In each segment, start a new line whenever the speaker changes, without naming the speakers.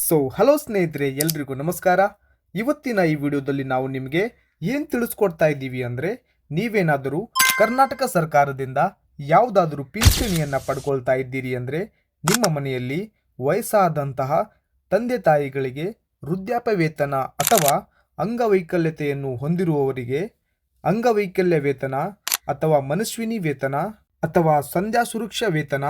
So hello ಸ್ನೇಹಿತರೆ, ಎಲ್ರಿಗೂ ನಮಸ್ಕಾರ. ಇವತ್ತಿನ ಈ ವಿಡಿಯೋದಲ್ಲಿ ನಾವು ನಿಮಗೆ ಏನು ತಿಳಿಸ್ಕೊಡ್ತಾ ಇದ್ದೀವಿ ಅಂದರೆ, ನೀವೇನಾದರೂ ಕರ್ನಾಟಕ ಸರ್ಕಾರದಿಂದ ಯಾವುದಾದ್ರೂ ಪಿಂಚಣಿಯನ್ನು ಪಡ್ಕೊಳ್ತಾ ಇದ್ದೀರಿ ಅಂದರೆ, ನಿಮ್ಮ ಮನೆಯಲ್ಲಿ ವಯಸ್ಸಾದಂತಹ ತಂದೆ ತಾಯಿಗಳಿಗೆ ವೃದ್ಧಾಪ್ಯ ವೇತನ ಅಥವಾ ಅಂಗವೈಕಲ್ಯತೆಯನ್ನು ಹೊಂದಿರುವವರಿಗೆ ಅಂಗವೈಕಲ್ಯ ವೇತನ ಅಥವಾ ಮನಸ್ವಿನಿ ವೇತನ ಅಥವಾ ಸಂಧ್ಯಾ ಸುರಕ್ಷಾ ವೇತನ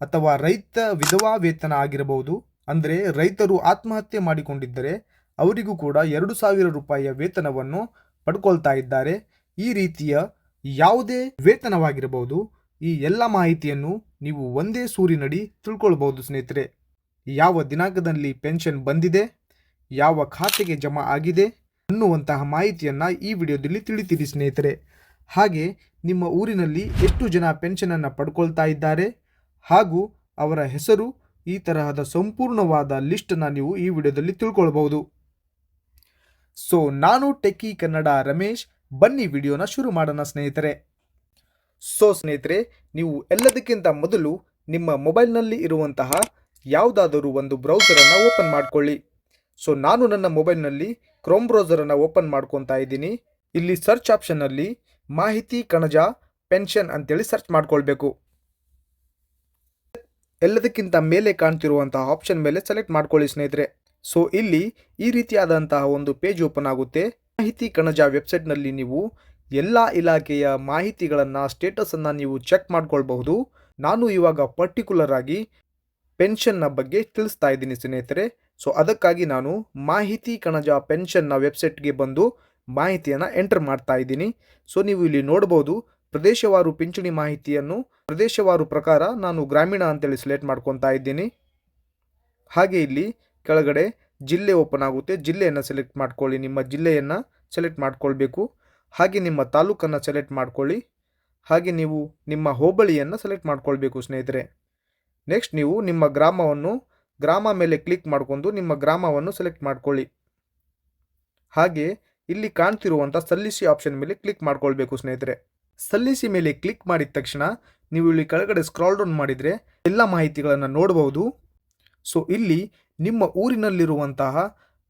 ಅಥವಾ ರೈತ ವಿಧವಾ ವೇತನ ಆಗಿರಬಹುದು ಅಂದರೆ ರೈತರು ಆತ್ಮಹತ್ಯೆ ಮಾಡಿಕೊಂಡಿದ್ದರೆ ಅವರಿಗೂ ಕೂಡ ಎರಡು ಸಾವಿರ ರೂಪಾಯಿಯ ವೇತನವನ್ನು ಪಡ್ಕೊಳ್ತಾ ಇದ್ದಾರೆ. ಈ ರೀತಿಯ ಯಾವುದೇ ವೇತನವಾಗಿರಬಹುದು. ಈ ಎಲ್ಲ ಮಾಹಿತಿಯನ್ನು ನೀವು ಒಂದೇ ಸೂರಿನಡಿ ತಿಳ್ಕೊಳ್ಬಹುದು ಸ್ನೇಹಿತರೆ. ಯಾವ ದಿನಾಂಕದಲ್ಲಿ ಪೆನ್ಷನ್ ಬಂದಿದೆ, ಯಾವ ಖಾತೆಗೆ ಜಮಾ ಆಗಿದೆ ಅನ್ನುವಂತಹ ಮಾಹಿತಿಯನ್ನು ಈ ವಿಡಿಯೋದಲ್ಲಿ ತಿಳಿತೀರಿ ಸ್ನೇಹಿತರೆ. ಹಾಗೆ ನಿಮ್ಮ ಊರಿನಲ್ಲಿ ಎಷ್ಟು ಜನ ಪೆನ್ಷನನ್ನು ಪಡ್ಕೊಳ್ತಾ ಇದ್ದಾರೆ ಹಾಗೂ ಅವರ ಹೆಸರು ಈ ತರಹದ ಸಂಪೂರ್ಣವಾದ ಲಿಸ್ಟನ್ನು ನೀವು ಈ ವಿಡಿಯೋದಲ್ಲಿ ತಿಳ್ಕೊಳ್ಬಹುದು. ಸೊ ನಾನು ಟೆಕ್ಕಿ ಕನ್ನಡ ರಮೇಶ್, ಬನ್ನಿ ವಿಡಿಯೋನ ಶುರು ಮಾಡೋಣ ಸ್ನೇಹಿತರೆ. ಸೊ ಸ್ನೇಹಿತರೆ, ನೀವು ಎಲ್ಲದಕ್ಕಿಂತ ಮೊದಲು ನಿಮ್ಮ ಮೊಬೈಲ್ನಲ್ಲಿ ಇರುವಂತಹ ಯಾವುದಾದರೂ ಒಂದು ಬ್ರೌಸರನ್ನು ಓಪನ್ ಮಾಡ್ಕೊಳ್ಳಿ. ಸೊ ನಾನು ನನ್ನ ಮೊಬೈಲ್ನಲ್ಲಿ ಕ್ರೋಮ್ ಬ್ರೌಸರನ್ನು ಓಪನ್ ಮಾಡ್ಕೊತಾ ಇದ್ದೀನಿ. ಇಲ್ಲಿ ಸರ್ಚ್ ಆಪ್ಷನ್ನಲ್ಲಿ ಮಾಹಿತಿ, ಕಣಜ, ಪೆನ್ಷನ್ ಅಂತೇಳಿ ಸರ್ಚ್ ಮಾಡ್ಕೊಳ್ಬೇಕು. ಎಲ್ಲದಕ್ಕಿಂತ ಮೇಲೆ ಕಾಣ್ತಿರುವಂತಹ ಆಪ್ಷನ್ ಮೇಲೆ ಸೆಲೆಕ್ಟ್ ಮಾಡ್ಕೊಳ್ಳಿ ಸ್ನೇಹಿತರೆ. ಸೊ ಇಲ್ಲಿ ಈ ರೀತಿಯಾದಂತಹ ಒಂದು ಪೇಜ್ ಓಪನ್ ಆಗುತ್ತೆ. ಮಾಹಿತಿ ಕಣಜ ವೆಬ್ಸೈಟ್ನಲ್ಲಿ ನೀವು ಎಲ್ಲ ಇಲಾಖೆಯ ಮಾಹಿತಿಗಳನ್ನು ಸ್ಟೇಟಸನ್ನು ನೀವು ಚೆಕ್ ಮಾಡ್ಕೊಳ್ಬಹುದು. ನಾನು ಇವಾಗ ಪರ್ಟಿಕ್ಯುಲರ್ ಆಗಿ ಪೆನ್ಷನ್ನ ಬಗ್ಗೆ ತಿಳಿಸ್ತಾ ಇದ್ದೀನಿ ಸ್ನೇಹಿತರೆ. ಸೊ ಅದಕ್ಕಾಗಿ ನಾನು ಮಾಹಿತಿ ಕಣಜ ಪೆನ್ಷನ್ನ ವೆಬ್ಸೈಟ್ಗೆ ಬಂದು ಮಾಹಿತಿಯನ್ನು ಎಂಟರ್ ಮಾಡ್ತಾ ಇದ್ದೀನಿ. ಸೊ ನೀವು ಇಲ್ಲಿ ನೋಡ್ಬೋದು ಪ್ರದೇಶವಾರು ಪಿಂಚಣಿ ಮಾಹಿತಿಯನ್ನು ಪ್ರದೇಶವಾರು ಪ್ರಕಾರ ನಾನು ಗ್ರಾಮೀಣ ಅಂತೇಳಿ ಸೆಲೆಕ್ಟ್ ಮಾಡ್ಕೊತಾ ಇದ್ದೀನಿ. ಹಾಗೆ ಇಲ್ಲಿ ಕೆಳಗಡೆ ಜಿಲ್ಲೆ ಓಪನ್ ಆಗುತ್ತೆ. ಜಿಲ್ಲೆಯನ್ನು ಸೆಲೆಕ್ಟ್ ಮಾಡ್ಕೊಳ್ಳಿ. ನಿಮ್ಮ ಜಿಲ್ಲೆಯನ್ನು ಸೆಲೆಕ್ಟ್ ಮಾಡ್ಕೊಳ್ಬೇಕು. ಹಾಗೆ ನಿಮ್ಮ ತಾಲೂಕನ್ನು ಸೆಲೆಕ್ಟ್ ಮಾಡ್ಕೊಳ್ಳಿ. ಹಾಗೆ ನೀವು ನಿಮ್ಮ ಹೋಬಳಿಯನ್ನು ಸೆಲೆಕ್ಟ್ ಮಾಡ್ಕೊಳ್ಬೇಕು ಸ್ನೇಹಿತರೆ. ನೆಕ್ಸ್ಟ್ ನೀವು ನಿಮ್ಮ ಗ್ರಾಮವನ್ನು ಗ್ರಾಮ ಮೇಲೆ ಕ್ಲಿಕ್ ಮಾಡಿಕೊಂಡು ನಿಮ್ಮ ಗ್ರಾಮವನ್ನು ಸೆಲೆಕ್ಟ್ ಮಾಡ್ಕೊಳ್ಳಿ. ಹಾಗೆ ಇಲ್ಲಿ ಕಾಣ್ತಿರುವಂಥ ಸಲ್ಲಿಸಿ ಆಪ್ಷನ್ ಮೇಲೆ ಕ್ಲಿಕ್ ಮಾಡ್ಕೊಳ್ಬೇಕು ಸ್ನೇಹಿತರೆ. ಸಲ್ಲಿಸಿ ಮೇಲೆ ಕ್ಲಿಕ್ ಮಾಡಿದ ತಕ್ಷಣ ನೀವು ಇಲ್ಲಿ ಕೆಳಗಡೆ ಸ್ಕ್ರಾಲ್ ಡೌನ್ ಮಾಡಿದರೆ ಎಲ್ಲ ಮಾಹಿತಿಗಳನ್ನು ನೋಡಬಹುದು. ಸೊ ಇಲ್ಲಿ ನಿಮ್ಮ ಊರಿನಲ್ಲಿರುವಂತಹ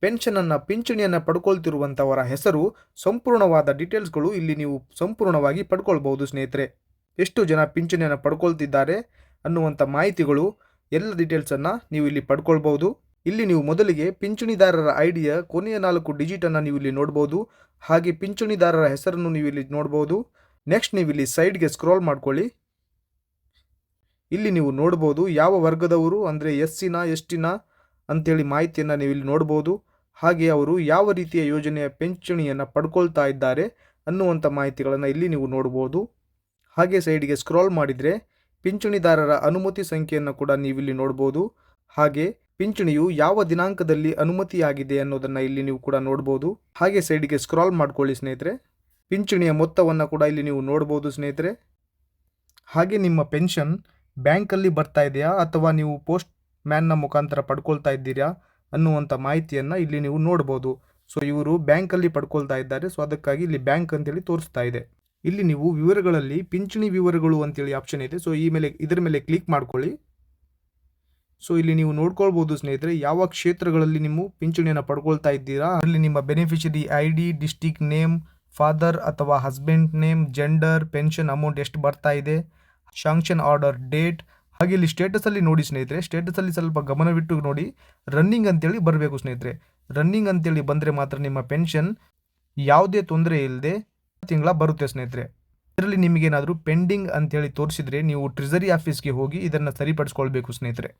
ಪೆನ್ಷನನ್ನು ಪಿಂಚಣಿಯನ್ನು ಪಡ್ಕೊಳ್ತಿರುವಂಥವರ ಹೆಸರು, ಸಂಪೂರ್ಣವಾದ ಡೀಟೇಲ್ಸ್ಗಳು ಇಲ್ಲಿ ನೀವು ಸಂಪೂರ್ಣವಾಗಿ ಪಡ್ಕೊಳ್ಬಹುದು ಸ್ನೇಹಿತರೆ. ಎಷ್ಟು ಜನ ಪಿಂಚಣಿಯನ್ನು ಪಡ್ಕೊಳ್ತಿದ್ದಾರೆ ಅನ್ನುವಂಥ ಮಾಹಿತಿಗಳು ಎಲ್ಲ ಡೀಟೇಲ್ಸನ್ನು ನೀವು ಇಲ್ಲಿ ಪಡ್ಕೊಳ್ಬಹುದು. ಇಲ್ಲಿ ನೀವು ಮೊದಲಿಗೆ ಪಿಂಚಣಿದಾರರ ಐಡಿಯ ಕೊನೆಯ ನಾಲ್ಕು ಡಿಜಿಟನ್ನು ನೀವು ಇಲ್ಲಿ ನೋಡ್ಬೋದು ಹಾಗೆ ಪಿಂಚಣಿದಾರರ ಹೆಸರನ್ನು ನೀವು ಇಲ್ಲಿ ನೋಡ್ಬೋದು ನೆಕ್ಸ್ಟ್ ನೀವು ಇಲ್ಲಿ ಸೈಡ್ಗೆ ಸ್ಕ್ರೋಲ್ ಮಾಡ್ಕೊಳ್ಳಿ. ಇಲ್ಲಿ ನೀವು ನೋಡ್ಬೋದು ಯಾವ ವರ್ಗದವರು, ಅಂದರೆ ಎಸ್ ಸಿನ ಎಷ್ಟಿನ ಅಂಥೇಳಿ ಮಾಹಿತಿಯನ್ನು ನೀವು ಇಲ್ಲಿ ನೋಡ್ಬೋದು. ಹಾಗೆ ಅವರು ಯಾವ ರೀತಿಯ ಯೋಜನೆಯ ಪಿಂಚಣಿಯನ್ನು ಪಡ್ಕೊಳ್ತಾ ಇದ್ದಾರೆ ಅನ್ನುವಂಥ ಮಾಹಿತಿಗಳನ್ನು ಇಲ್ಲಿ ನೀವು ನೋಡ್ಬೋದು. ಹಾಗೆ ಸೈಡ್ಗೆ ಸ್ಕ್ರಾಲ್ ಮಾಡಿದರೆ ಪಿಂಚಣಿದಾರರ ಅನುಮತಿ ಸಂಖ್ಯೆಯನ್ನು ಕೂಡ ನೀವಿಲ್ಲಿ ನೋಡ್ಬೋದು. ಹಾಗೆ ಪಿಂಚಣಿಯು ಯಾವ ದಿನಾಂಕದಲ್ಲಿ ಅನುಮತಿಯಾಗಿದೆ ಅನ್ನೋದನ್ನು ಇಲ್ಲಿ ನೀವು ಕೂಡ ನೋಡ್ಬೋದು. ಹಾಗೆ ಸೈಡ್ಗೆ ಸ್ಕ್ರಾಲ್ ಮಾಡ್ಕೊಳ್ಳಿ ಸ್ನೇಹಿತರೆ. ಪಿಂಚಣಿಯ ಮೊತ್ತವನ್ನು ಕೂಡ ಇಲ್ಲಿ ನೀವು ನೋಡ್ಬೋದು ಸ್ನೇಹಿತರೆ. ಹಾಗೆ ನಿಮ್ಮ ಪೆನ್ಷನ್ ಬ್ಯಾಂಕಲ್ಲಿ ಬರ್ತಾ ಇದೆಯಾ ಅಥವಾ ನೀವು ಪೋಸ್ಟ್ ಮ್ಯಾನ್ನ ಮುಖಾಂತರ ಪಡ್ಕೊಳ್ತಾ ಇದ್ದೀರಾ ಅನ್ನುವಂಥ ಮಾಹಿತಿಯನ್ನು ಇಲ್ಲಿ ನೀವು ನೋಡ್ಬೋದು. ಸೊ, ಇವರು ಬ್ಯಾಂಕಲ್ಲಿ ಪಡ್ಕೊಳ್ತಾ ಇದ್ದಾರೆ. ಸೊ, ಅದಕ್ಕಾಗಿ ಇಲ್ಲಿ ಬ್ಯಾಂಕ್ ಅಂತೇಳಿ ತೋರಿಸ್ತಾ ಇದೆ. ಇಲ್ಲಿ ನೀವು ವಿವರಗಳಲ್ಲಿ ಪಿಂಚಣಿ ವಿವರಗಳು ಅಂತೇಳಿ ಆಪ್ಷನ್ ಇದೆ. ಸೊ, ಈ ಮೇಲೆ, ಇದರ ಮೇಲೆ ಕ್ಲಿಕ್ ಮಾಡ್ಕೊಳ್ಳಿ. ಸೊ, ಇಲ್ಲಿ ನೀವು ನೋಡ್ಕೊಳ್ಬೋದು ಸ್ನೇಹಿತರೆ, ಯಾವ ಕ್ಷೇತ್ರಗಳಲ್ಲಿ ನೀವು ಪಿಂಚಣಿಯನ್ನು ಪಡ್ಕೊಳ್ತಾ ಇದ್ದೀರಾ? ಅಲ್ಲಿ ನಿಮ್ಮ beneficiary I D district name father ಅಥವಾ husband name, gender, pension amount ಎಷ್ಟು ಬರ್ತಾ ಇದೆ ಶಾಂಕ್ಷನ್ ಆರ್ಡರ್ ಡೇಟ್, ಹಾಗೆ ಇಲ್ಲಿ ಸ್ಟೇಟಸಲ್ಲಿ ನೋಡಿ ಸ್ನೇಹಿತರೆ ಸ್ಟೇಟಸಲ್ಲಿ ಸ್ವಲ್ಪ ಗಮನವಿಟ್ಟು ನೋಡಿ ರನ್ನಿಂಗ್ ಅಂತೇಳಿ ಬರಬೇಕು ಸ್ನೇಹಿತರೆ. ರನ್ನಿಂಗ್ ಅಂತೇಳಿ ಬಂದರೆ ಮಾತ್ರ ನಿಮ್ಮ ಪೆನ್ಷನ್ ಯಾವುದೇ ತೊಂದರೆ ಇಲ್ಲದೆ ತಿಂಗಳ ಬರುತ್ತೆ ಸ್ನೇಹಿತರೆ. ಇದರಲ್ಲಿ ನಿಮಗೇನಾದರೂ ಪೆಂಡಿಂಗ್ ಅಂತೇಳಿ ತೋರಿಸಿದರೆ ನೀವು ಟ್ರೆಜರಿ ಆಫೀಸ್ಗೆ ಹೋಗಿ ಇದನ್ನು ಸರಿಪಡಿಸ್ಕೊಳ್ಬೇಕು ಸ್ನೇಹಿತರೆ.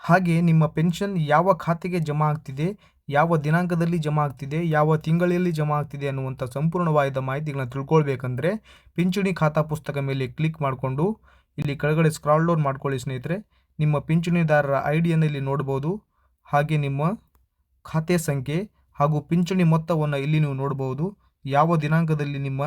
ಹಾಗೆ ನಿಮ್ಮ ಪೆನ್ಷನ್ ಯಾವ ಖಾತೆಗೆ ಜಮಾ ಆಗ್ತಿದೆ ಯಾವ ದಿನಾಂಕದಲ್ಲಿ ಜಮಾ ಆಗ್ತಿದೆ, ಯಾವ ತಿಂಗಳಲ್ಲಿ ಜಮಾ ಆಗ್ತಿದೆ ಅನ್ನುವಂಥ ಸಂಪೂರ್ಣವಾದ ಮಾಹಿತಿಗಳನ್ನ ತಿಳ್ಕೊಳ್ಬೇಕಂದ್ರೆ ಪಿಂಚಣಿ ಖಾತಾ ಪುಸ್ತಕ ಮೇಲೆ ಕ್ಲಿಕ್ ಮಾಡಿಕೊಂಡು ಇಲ್ಲಿ ಕೆಳಗಡೆ ಸ್ಕ್ರಾಲ್ ಡೌನ್ ಮಾಡ್ಕೊಳ್ಳಿ ಸ್ನೇಹಿತರೆ. ನಿಮ್ಮ ಪಿಂಚಣಿದಾರರ ಐ ಡಿಯನ್ನು ಇಲ್ಲಿ ನೋಡ್ಬೋದು. ಹಾಗೆ ನಿಮ್ಮ ಖಾತೆ ಸಂಖ್ಯೆ ಹಾಗೂ ಪಿಂಚಣಿ ಮೊತ್ತವನ್ನು ಇಲ್ಲಿ ನೀವು ನೋಡ್ಬೋದು. ಯಾವ ದಿನಾಂಕದಲ್ಲಿ ನಿಮ್ಮ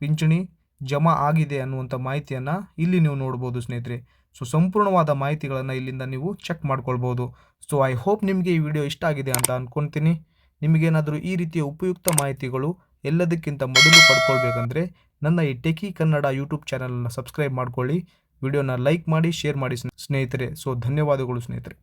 ಪಿಂಚಣಿ ಜಮಾ ಆಗಿದೆ ಅನ್ನುವಂಥ ಮಾಹಿತಿಯನ್ನು ಇಲ್ಲಿ ನೀವು ನೋಡ್ಬೋದು ಸ್ನೇಹಿತರೆ. ಸೊ ಸಂಪೂರ್ಣವಾದ ಮಾಹಿತಿಗಳನ್ನು ಇಲ್ಲಿಂದ ನೀವು ಚೆಕ್ ಮಾಡ್ಕೊಳ್ಬೋದು. ಸೊ ಐ ಹೋಪ್ ನಿಮಗೆ ಈ ವಿಡಿಯೋ ಇಷ್ಟ ಆಗಿದೆ ಅಂತ ಅಂದ್ಕೊತೀನಿ ನಿಮಗೇನಾದರೂ ಈ ರೀತಿಯ ಉಪಯುಕ್ತ ಮಾಹಿತಿಗಳು ಎಲ್ಲದಕ್ಕಿಂತ ಮೊದಲು ಪಡ್ಕೊಳ್ಬೇಕಂದ್ರೆ ನನ್ನ ಈ ಟೆಕಿ ಕನ್ನಡ ಯೂಟ್ಯೂಬ್ ಚಾನಲನ್ನು ಸಬ್ಸ್ಕ್ರೈಬ್ ಮಾಡ್ಕೊಳ್ಳಿ. ವಿಡಿಯೋನ ಲೈಕ್ ಮಾಡಿ ಶೇರ್ ಮಾಡಿ ಸ್ನೇಹಿತರೆ. ಸೊ ಧನ್ಯವಾದಗಳು ಸ್ನೇಹಿತರೆ.